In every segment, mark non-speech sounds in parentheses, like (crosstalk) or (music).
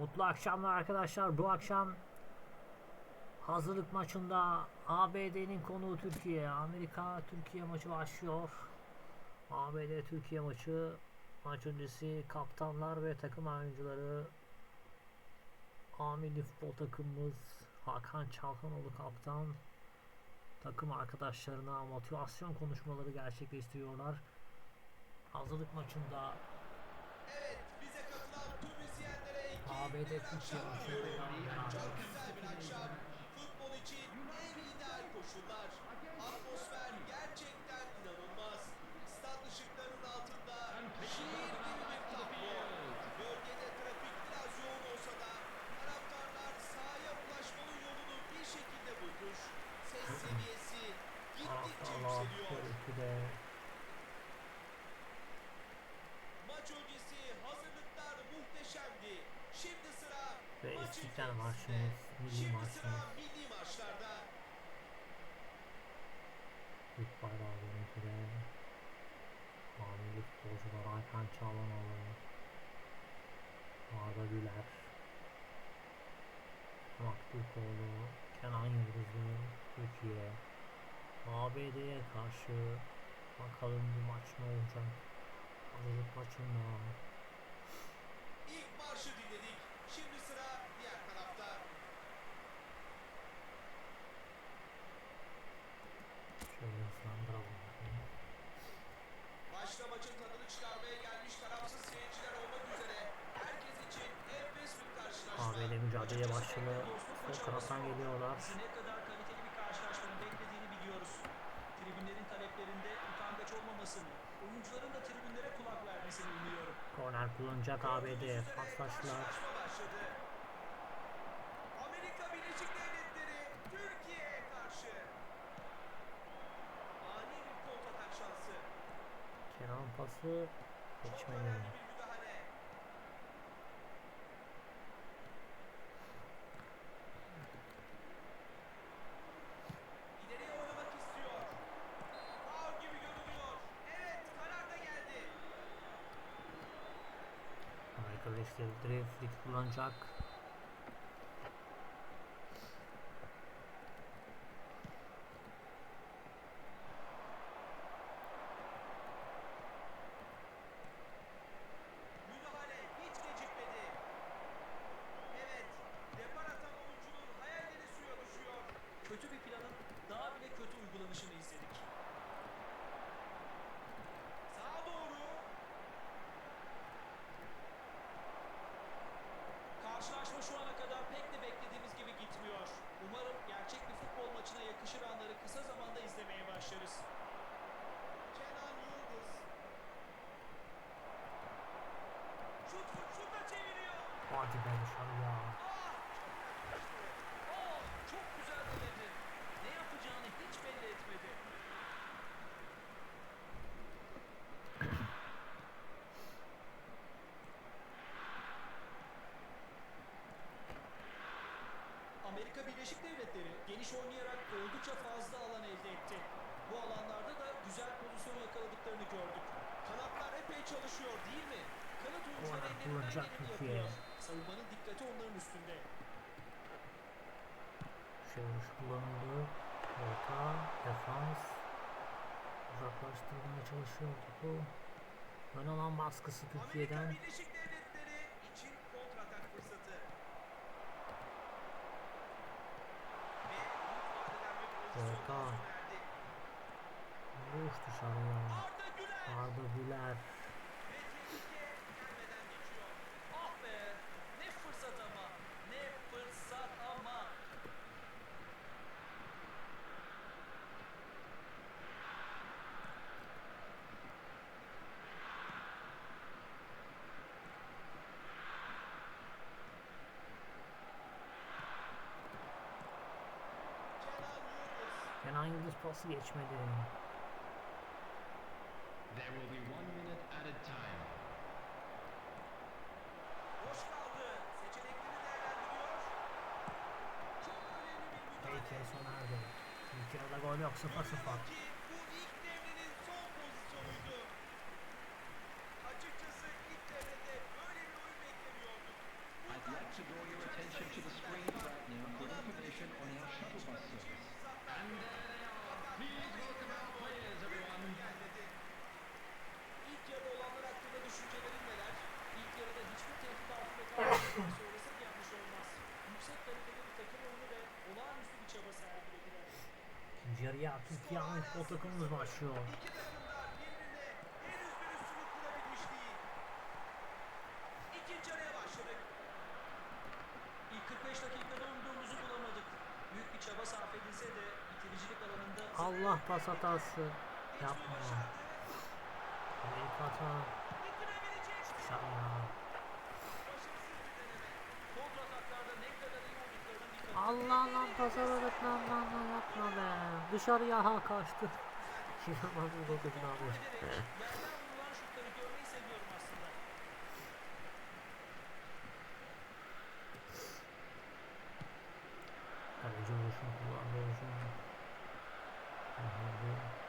Mutlu akşamlar arkadaşlar. Bu akşam hazırlık maçında ABD'nin konuğu Türkiye. Amerika Türkiye maçı başlıyor. ABD Türkiye maçı maç öncesi kaptanlar ve takım oyuncuları A futbol takımımız Hakan Çalhanoğlu kaptan takım arkadaşlarına motivasyon konuşmaları gerçekleştiriyorlar. Hazırlık maçında ABD Türkiye maçı. Futbol için en ideal koşullar. Ve İstiklal ülkemizde. Marşımız, milli maçlarda. Türk bayrağı görüntüde Hamili futbolcular Hakan Çalhanoğlu. Arda Güler. Murat Türkoğlu. Kenan Yıldızlı. Türkiye. ABD'ye karşı bakalım bu maç ne olacak? Hazırlık maçında hızlandıralım. Başta maçın tadını çıkarmaya gelmiş tarafsız seyirciler olmak üzere herkes için enfes bir karşılaşma. ABD mücadeleye başladı sol geliyorlar ne kadar kaliteli bir karşılaşmanın beklediğini biliyoruz. Tribünlerin taleplerinde utangaç olmamasını, oyuncuların da tribünlere kulak vermesini umuyorum. korner kullanacak ABD paslaştılar karşılaşma başladı. Amerika Birleşik Devletleri Türkiye'ye karşı. Ani bir kontratak şansı. Kenan pası geçmedi. bir müdahale. İleriye Çok güzel denedi. Ne yapacağını hiç belli etmedi. Amerika Birleşik Devletleri geniş oynayarak oldukça fazla alan elde etti. Bu alanlarda da güzel pozisyon yakaladıklarını gördük. Kanatlar epey çalışıyor değil mi? Kanat oyuncuları ellerinden geleni yapıyor. Savunmanın dikkati onların üstünde. Çeviriş kullanıldı. Orta, defans. Uzaklaştırmaya çalışıyor topu. Ön alan baskısı Türkiye'den. Orta. Vuruş dışarıya. Arda Güler. Arda Güler. Ve tehlike gelmeden geçiyor. Ah be! Ne fırsat ama! Ne fırsat ama! Kenan Yıldız. Kenan Yıldız pası geçmedi. There will be one minute at a time. Boş kaldı. Seçenekleri değerlendiriyor. Çok önemli bir müdahale. Peki sona erdi. İlk yarıda gol yok 0-0. Hata. Ya. Başarısız bir deneme. kontrataklarda ne kadar iyi olduklarına dikkat Allah lan pas aradık lan lan lan yapma. Dışarıya ha kaçtı. (laughs) İnanılmaz bir dokuz ne yapıyor. ederek yerden vurulan şutları görmeyi seviyorum aslında. Kaleci vuruşunu kullandı hocam. Aha,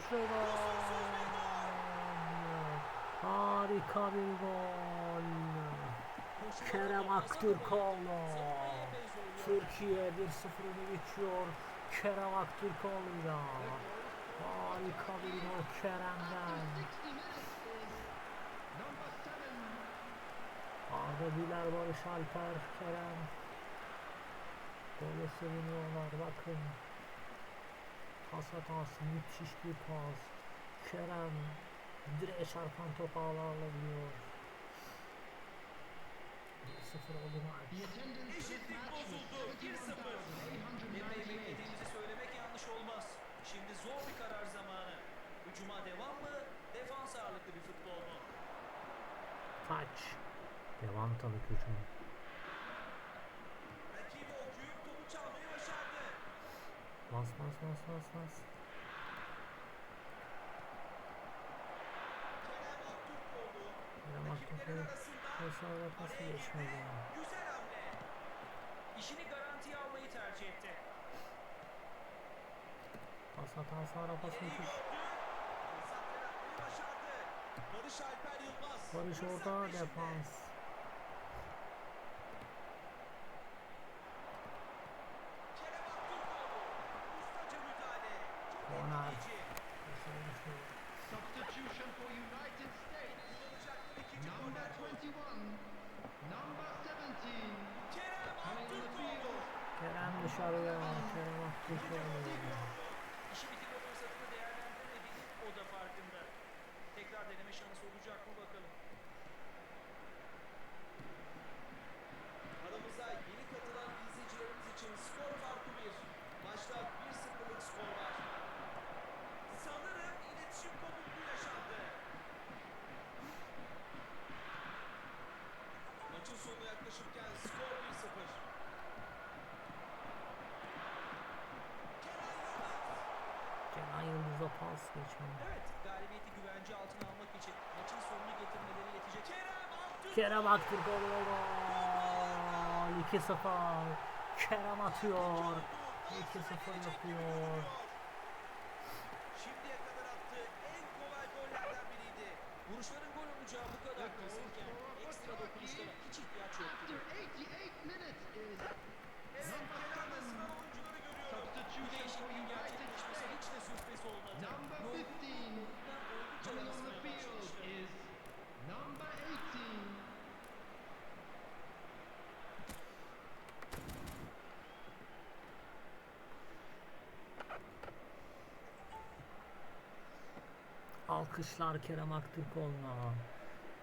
Gol. Harika bir gol. Kerem Aktürkoğlu. Türkiye 1-0 öne geçiyor. Kerem Aktürkoğlu'yla. Harika bir gol Kerem'den. 60 minutes is number seven. Arda Güler, Barış Alper, Kerem. Gole seviniyorlar bakın. Pas hatası müthiş bir pas. Kerem direğe çarpan top ağlarla vuruyor. 1-0 oldu maç. Eşitlik bozuldu. 1-0. Epey 71,898. beklediğimizi söylemek yanlış olmaz. Şimdi zor bir karar zamanı. Hücuma devam mı? Defans ağırlıklı bir futbol mu? Taç. Devam tabii ki hücum. Bas bas bas bas bas. Kerem Aktürkoğlu. Başarılı pası geçmedi. Güzel hamle. İşini garantiye almayı tercih etti. Pas hatası ara pas İleriyi müthiş. Barış Alper Yılmaz. Barış orada defans. Kerem field. Kerem dışarıya. Geçmedi. Evet, galibiyeti güvence altına almak için maçın sonunu getirmeleri yetecek. Kerem Aktürkoğlu. Kerem Aktürkoğlu gol. 2-0. Kerem atıyor. 2-0 yapıyor. Şimdiye kadar attığı en kolay gollerden biriydi. Vuruşların gol olacağı bu kadar kesinken ekstra dokunuşlara hiç ihtiyaç yok After gibi. 88 minutes is Evet, seven. sıra oyuncuları görüyorum. Bu Substitution for Alkışlar Kerem Aktürkoğlu'na.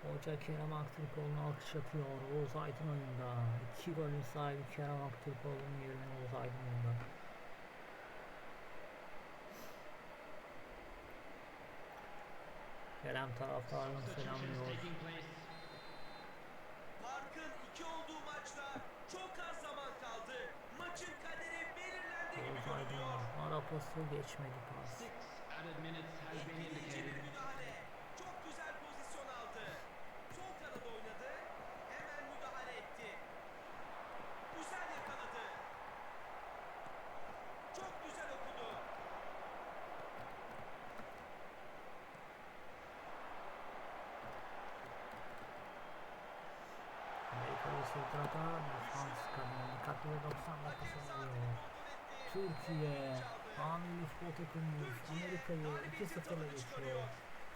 Hoca Kerem Aktürkoğlu'na alkış yapıyor. Oğuz Aydın oyunda. İki golün sahibi Kerem Aktürkoğlu'nun yerine Oğuz Aydın Kerem taraftarını selamlıyor. Farkın iki olduğu maçta çok az zaman kaldı. Maçın kaderi belirlendi gibi görünüyor. ara pası geçmedi pas. Sırada defans kanıyor. Dikkatli ve 90 dakika sonra Türkiye Amil futbol takımımız Amerika'yı 2-0'la geçiyor.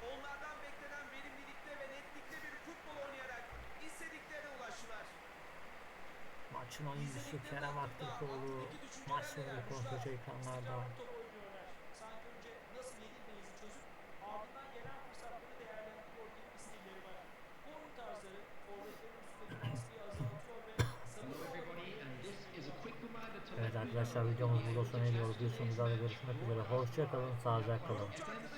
Onlardan beklenen verimlilikte ve netlikte bir futbol oynayarak istediklerine ulaştılar. Maçın oyuncusu Kerem Aktürkoğlu maç sonunda konuşacak ekranlarda. Arkadaşlar videomuz burada sona eriyor. Bir sonraki görüşmek üzere. Hoşçakalın, sağlıcakla kalın.